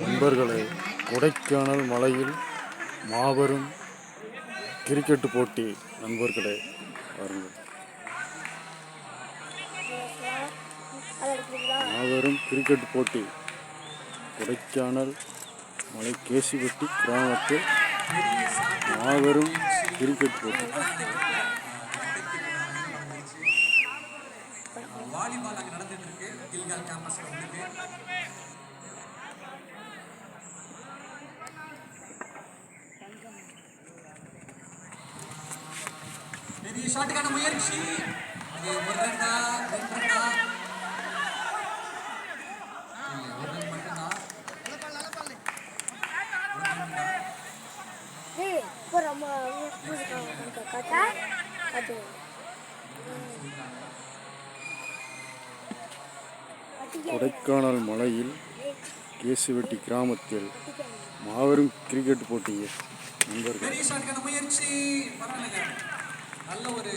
நண்பர்களே கொடைக்கானல் மலையில் மாபெரும் கிரிக்கெட் போட்டி நண்பர்களே பாருங்கள். மாபெரும் கிரிக்கெட் போட்டி கொடைக்கானல் மலை கேசிப்பட்டி கிராமத்தில் மாபெரும் கிரிக்கெட் போட்டி. வாலிபால் அங்கே நடந்துட்டு இருக்கு. கில்கால் கேம்பஸ்ல வந்துட்டு ஷாட்டுக்கான முயற்சி அது ஒரு ரன்னா ரெண்டு ரன்னா ஒரு ரன் மட்டும்தான். கொடைக்கானல் மலையில் கேசிவெட்டி கிராமத்தில் மாபெரும் கிரிக்கெட் போட்டி நண்பர்கள் பெரிய ஷாட்டுக்கான முயற்சி பரவாயில்லைங்க நல்ல ஒரு